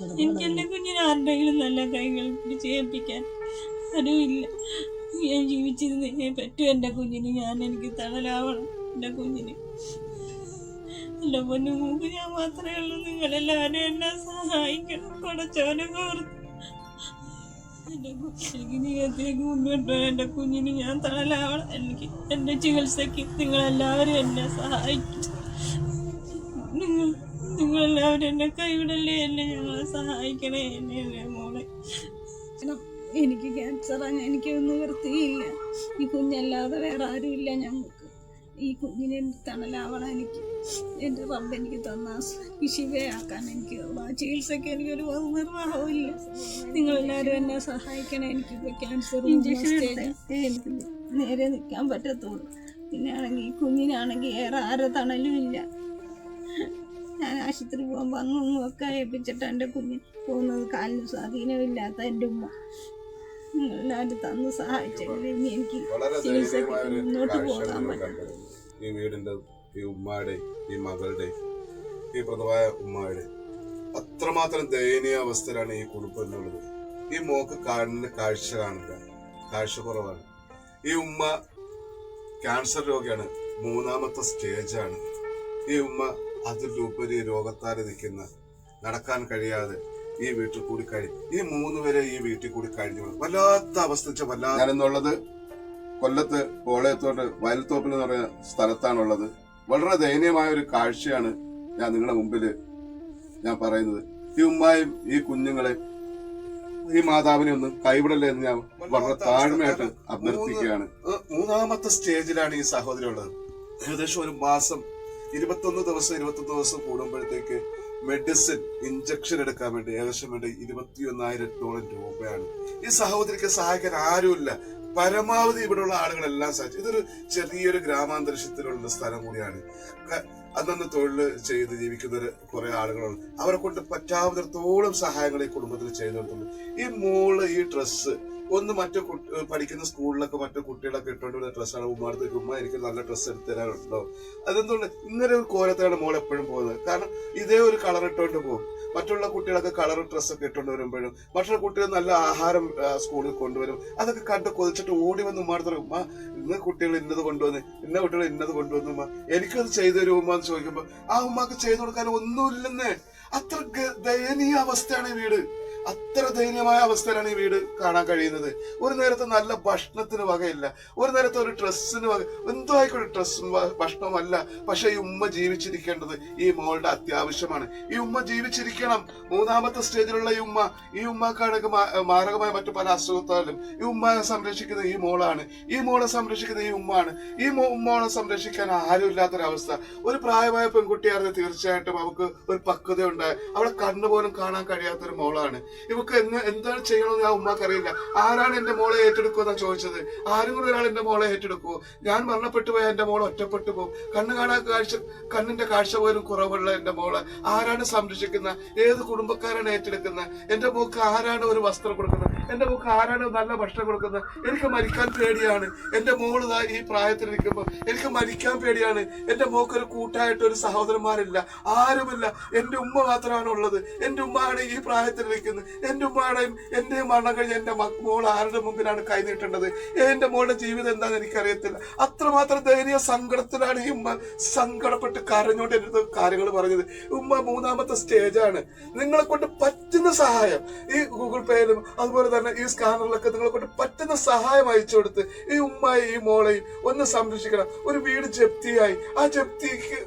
എനിക്ക് എന്റെ കുഞ്ഞിനെ ആരുടെങ്കിലും നല്ല കൈകൾ പിടിച്ച് ഏൽപ്പിക്കാൻ ആരുമില്ല ഞാൻ ജീവിച്ചിരുന്നേ പറ്റൂ എന്റെ കുഞ്ഞിന്. ഞാൻ എനിക്ക് തണലാവണം എന്റെ കുഞ്ഞിന്. എന്റെ പൊന്നു മൂക്ക് ഞാൻ മാത്രമേ ഉള്ളൂ. നിങ്ങളെല്ലാവരും എന്നെ സഹായിക്കണം. കൊടച്ചവനൊക്കെ കോർത്ത് എന്റെ കുഞ്ഞിക്ക് ജീവിതത്തിലേക്ക് മുന്നോട്ട് പോകാൻ എന്റെ കുഞ്ഞിന് ഞാൻ തണലാവണം. എനിക്ക് എന്റെ ചികിത്സയ്ക്ക് നിങ്ങളെല്ലാവരും എന്നെ സഹായിക്കും. നിങ്ങൾ നിങ്ങൾ എല്ലാവരും എന്നെ കൈവിടല്ലേ? എന്നെ ഞങ്ങളെ സഹായിക്കണേ എന്നെ എന്നെ മോളെ? എനിക്ക് ക്യാൻസറാണ് എനിക്കൊന്നും വൃത്തിയില്ല. ഈ കുഞ്ഞല്ലാതെ വേറെ ആരും ആരുമില്ല ഞങ്ങൾക്ക്. ഈ കുഞ്ഞിനെ തണലാവണം എനിക്ക്. എന്റെ റബ്ബ് എനിക്ക് തന്ന ശിവയാക്കാൻ എനിക്ക് ആ ചികിത്സയ്ക്ക് എനിക്കൊരു നിർവാഹവും ഇല്ല. നിങ്ങളെല്ലാവരും എന്നെ സഹായിക്കണേ എനിക്കിപ്പോൾ ക്യാൻസർ ഇഞ്ചക്ഷൻ എനിക്ക് നേരെ നിൽക്കാൻ പറ്റത്തുള്ളൂ. പിന്നെ ആണെങ്കിൽ ഈ കുഞ്ഞിനാണെങ്കിൽ ഏറെ ആരെ തണലും ഇല്ല. ഞാൻ ആശുപത്രി പോകുമ്പോൾ അങ്ങും ഒക്കെ ഏൽപ്പിച്ചിട്ട് എന്റെ കുഞ്ഞ് പോകുന്നത് കാലിന് സ്വാധീനമില്ലാത്ത എന്റെ ഉമ്മ. എല്ലാവരും തന്ന് സഹായിച്ചെങ്കിൽ ഇനി എനിക്ക് ചികിത്സയ്ക്ക് മുന്നോട്ട് പോകാൻ പറ്റും ഈ വീടിന്റെ ഈ ഉമ്മയുടെ ഈ മകളുടെ ഈ പ്രഥമായ ഉമ്മയുടെ അത്രമാത്രം ദയനീയ അവസ്ഥയിലാണ് ഈ കുടുംബം എന്നുള്ളത്. ഈ മോക്ക് കാണുന്ന കാഴ്ച കാണില്ല കാഴ്ച കുറവാണ്. ഈ ഉമ്മ ക്യാൻസർ രോഗിയാണ് മൂന്നാമത്തെ സ്റ്റേജാണ് ഈ ഉമ്മ അതിലുപരി രോഗത്താൽ നിൽക്കുന്ന നടക്കാൻ കഴിയാതെ ഈ വീട്ടിൽ കൂടി കഴിഞ്ഞു ഈ മൂന്ന് പേരെ ഈ വീട്ടിൽ കൂടി കഴിഞ്ഞു വല്ലാത്ത അവസ്ഥ വല്ലാതെ ഞാനെന്നുള്ളത് കൊല്ലത്ത് കോളയത്തോട്ട് വയൽത്തോപ്പിൽ എന്ന് പറയുന്ന സ്ഥലത്താണുള്ളത്. വളരെ ദയനീയമായ ഒരു കാഴ്ചയാണ് ഞാൻ നിങ്ങളുടെ മുമ്പിൽ ഞാൻ പറയുന്നത്. ഈ ഉമ്മായും ഈ കുഞ്ഞുങ്ങളെ ഈ മാതാവിനെ ഒന്ന് കൈവിടല്ലേ എന്ന് ഞാൻ വളരെ താഴ്മയായിട്ട് അഭ്യർത്ഥിക്കുകയാണ്. മൂന്നാമത്തെ സ്റ്റേജിലാണ് ഈ സഹോദരി ഉള്ളത്. ഏകദേശം ഒരു മാസം ഇരുപത്തൊന്ന് ദിവസം ഇരുപത്തൊന്ന് ദിവസം കൂടുമ്പോഴത്തേക്ക് മെഡിസിൻ ഇഞ്ചക്ഷൻ എടുക്കാൻ വേണ്ടി ഏകദേശം വേണ്ടി ഇരുപത്തിയൊന്നായിരത്തോളം രൂപയാണ്. ഈ സഹോദരിക്ക് സഹായിക്കാൻ ആരുമില്ല. പരമാവധി ഇവിടെയുള്ള ആളുകളെല്ലാം സഹായിച്ചു. ഇതൊരു ചെറിയൊരു ഗ്രാമാന്തരീക്ഷത്തിലുള്ള സ്ഥലം കൂടിയാണ്. അന്നന്ന് തൊഴിൽ ചെയ്ത് ജീവിക്കുന്ന കുറെ ആളുകളുണ്ട് അവരെ കൊണ്ട് പറ്റാവുന്നിടത്തോളം സഹായങ്ങൾ ഈ കുടുംബത്തിൽ ചെയ്തു കൊടുത്തുണ്ട് ഈ മോൾ ഈ ഡ്രസ്സ് ഒന്ന് മറ്റു പഠിക്കുന്ന സ്കൂളിലൊക്കെ മറ്റു കുട്ടികളൊക്കെ ഇട്ടുകൊണ്ട് വരുന്ന ഡ്രസ്സാണ് ഉമ്മാടത്ത് ഉമ്മ എനിക്ക് നല്ല ഡ്രസ്സ് എടുത്തു തരാനുണ്ടോ? അതെന്തുകൊണ്ട്? ഇങ്ങനെ ഒരു കോലത്താണ് മോൾ എപ്പോഴും പോകുന്നത്. കാരണം ഇതേ ഒരു കളർ ഇട്ടുകൊണ്ട് പോകും. മറ്റുള്ള കുട്ടികളൊക്കെ കളർ ഡ്രസ്സൊക്കെ ഇട്ടുകൊണ്ട് വരുമ്പോഴും മറ്റുള്ള കുട്ടികൾ നല്ല ആഹാരം സ്കൂളിൽ കൊണ്ടുവരും. അതൊക്കെ കണ്ട് കൊതിച്ചിട്ട് ഓടി വന്ന് ഉമ്മാടത്ത് ഉമ്മ ഇന്ന് കുട്ടികൾ ഇന്നത് കൊണ്ടുവന്ന് ഇന്ന കുട്ടികൾ ഇന്നത് കൊണ്ടുവന്നു ഉമ്മ എനിക്കത് ചെയ്തു തരും ഉമ്മ എന്ന് ചോദിക്കുമ്പോൾ ആ ഉമ്മക്ക് ചെയ്തു കൊടുക്കാൻ ഒന്നുമില്ലെന്നേ. അത്ര ദയനീയ അവസ്ഥയാണ് വീട്. അത്ര ദയനീയമായ അവസ്ഥയിലാണ് ഈ വീട് കാണാൻ കഴിയുന്നത്. ഒരു നേരത്തെ നല്ല ഭക്ഷണത്തിന് വകയില്ല. ഒരു നേരത്തെ ഒരു ഡ്രസ്സിന് വക എന്തോ ആയിക്കോട്ടെ ഡ്രസ്സും ഭക്ഷണമല്ല. പക്ഷെ ഈ ഉമ്മ ജീവിച്ചിരിക്കേണ്ടത് ഈ മോളുടെ അത്യാവശ്യമാണ്. ഈ ഉമ്മ ജീവിച്ചിരിക്കണം. മൂന്നാമത്തെ സ്റ്റേജിലുള്ള ഈ ഉമ്മ ഈ ഉമ്മക്കാണെങ്കിൽ മാരകമായ മറ്റു പല അസുഖത്താലും ഈ ഉമ്മയെ സംരക്ഷിക്കുന്ന ഈ മോളാണ്. ഈ മോളെ സംരക്ഷിക്കുന്ന ഈ ഉമ്മയാണ് ഈ ഉമ്മളെ മോളെ സംരക്ഷിക്കാൻ ആരുമില്ലാത്തൊരവസ്ഥ. ഒരു പ്രായമായ പെൺകുട്ടിയായിരുന്നു തീർച്ചയായിട്ടും അവൾക്ക് ഒരു പക്വത ഉണ്ടായി അവളെ കണ്ണുപോലും കാണാൻ കഴിയാത്തൊരു മോളാണ്. ഇവക്ക് എന്ന് എന്താണ് ചെയ്യണമെന്ന് ആ ഉമ്മാക്ക് അറിയില്ല. ആരാണ് എന്റെ മോളെ ഏറ്റെടുക്കുക എന്നാ ചോദിച്ചത്? ആരും കൂടെ ഒരാൾ എന്റെ മോളെ ഏറ്റെടുക്കുമോ ഞാൻ മരണപ്പെട്ടു പോയാൽ എന്റെ മോളെ ഒറ്റപ്പെട്ടു പോകും. കണ്ണ് കാണാൻ കാഴ്ച കണ്ണിന്റെ കാഴ്ച പോലും കുറവുള്ള എന്റെ മോളെ. ആരാണ് സംരക്ഷിക്കുന്ന? ഏത് കുടുംബക്കാരാണ് ഏറ്റെടുക്കുന്നത് എന്റെ മോക്ക് ആരാണ് ഒരു വസ്ത്രം കൊടുക്കുന്നത്? എന്റെ മോക്ക് ആരാണ് നല്ല ഭക്ഷണം കൊടുക്കുന്നത്? എനിക്ക് മരിക്കാൻ പേടിയാണ്. എന്റെ മോൾ ഈ ഈ പ്രായത്തിലിരിക്കുമ്പോൾ എനിക്ക് മരിക്കാൻ പേടിയാണ്. എന്റെ മോക്ക് ഒരു കൂട്ടായിട്ട് ഒരു സഹോദരന്മാരില്ല ആരുമില്ല. എന്റെ ഉമ്മ മാത്രമാണ് ഉള്ളത്. എന്റെ ഉമ്മയാണ് ഈ പ്രായത്തിൽ പ്രായത്തിലിരിക്കുന്നത് എന്റെ ഉമ്മയുടെയും എന്റെ മരണം കഴിഞ്ഞ് എന്റെ മോൾ ആരുടെ മുമ്പിലാണ് കൈനീട്ടേണ്ടത് എന്റെ മോളുടെ ജീവിതം എന്താണെന്ന് എനിക്കറിയത്തില്ല. അത്രമാത്രം ദയനീയ സങ്കടത്തിലാണ് ഈ ഉമ്മ സങ്കടപ്പെട്ട് കരഞ്ഞോണ്ട് എന്റെ കാര്യങ്ങൾ പറഞ്ഞത്. ഉമ്മ മൂന്നാമത്തെ സ്റ്റേജാണ് നിങ്ങളെ കൊണ്ട് പറ്റുന്ന സഹായം ഈ ഗൂഗിൾ പേയിലും അതുപോലെ തന്നെ ഈ സ്കാനറിലൊക്കെ നിങ്ങളെ കൊണ്ട് പറ്റുന്ന സഹായം അയച്ചു കൊടുത്ത് ഈ ഉമ്മയും ഈ മോളെയും ഒന്ന് സംരക്ഷിക്കണം. ഒരു വീട് ജപ്തിയായി. ആ ജപ്തിക്ക്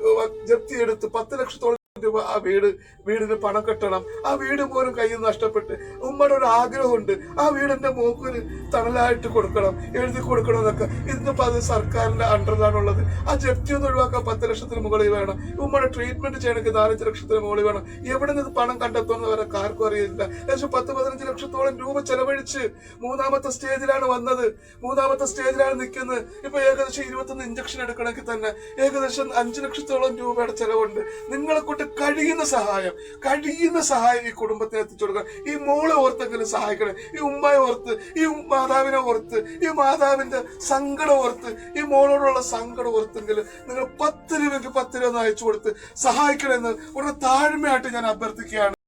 ജപ്തി എടുത്ത് പത്ത് ലക്ഷത്തോളം രൂപ ആ വീട് വീടിന് പണം കെട്ടണം. ആ വീട് പോലും കയ്യിൽ നിന്ന് നഷ്ടപ്പെട്ട് ഉമ്മയുടെ ഒരു ആഗ്രഹമുണ്ട്. ആ വീടിന്റെ മൂക്കിന് തണലായിട്ട് കൊടുക്കണം എഴുതി കൊടുക്കണം എന്നൊക്കെ ഇന്നിപ്പോ അത് സർക്കാരിന്റെ അണ്ടറിലാണുള്ളത് ആ ജപ്തി ഒന്ന് ഒഴിവാക്കാൻ പത്ത് ലക്ഷത്തിന് മുകളിൽ വേണം. ഉമ്മയുടെ ട്രീറ്റ്മെന്റ് ചെയ്യണമെങ്കിൽ നാലഞ്ച് ലക്ഷത്തിന് മുകളിൽ വേണം. എവിടെ നിന്ന് പണം കണ്ടെത്തുമെന്ന് വരെ ആർക്കും അറിയില്ല. ഏകദേശം പത്ത് പതിനഞ്ച് ലക്ഷത്തോളം രൂപ ചെലവഴിച്ച് മൂന്നാമത്തെ സ്റ്റേജിലാണ് വന്നത്. മൂന്നാമത്തെ സ്റ്റേജിലാണ് നിൽക്കുന്നത്. ഇപ്പൊ ഏകദേശം ഇരുപത്തൊന്ന് ഇഞ്ചക്ഷൻ എടുക്കണമെങ്കിൽ തന്നെ ഏകദേശം അഞ്ചു ലക്ഷത്തോളം രൂപയുടെ ചെലവുണ്ട്. നിങ്ങളെ കൊണ്ട് കഴിയുന്ന സഹായം കഴിയുന്ന സഹായം ഈ കുടുംബത്തിന് എത്തിച്ചു കൊടുക്കുക ഈ മോളെ ഓർത്തെങ്കിലും സഹായിക്കണം. ഈ ഉമ്മയെ ഓർത്ത് ഈ മാതാവിനെ ഓർത്ത് ഈ മാതാവിന്റെ സങ്കടം ഓർത്ത് ഈ മോളോടുള്ള സങ്കടം ഓർത്തെങ്കിലും നിങ്ങൾ പത്ത് രൂപയ്ക്ക് പത്ത് രൂപ അയച്ചു കൊടുത്ത് സഹായിക്കണമെന്ന് വളരെ താഴ്മയായിട്ട് ഞാൻ അഭ്യർത്ഥിക്കുകയാണ്.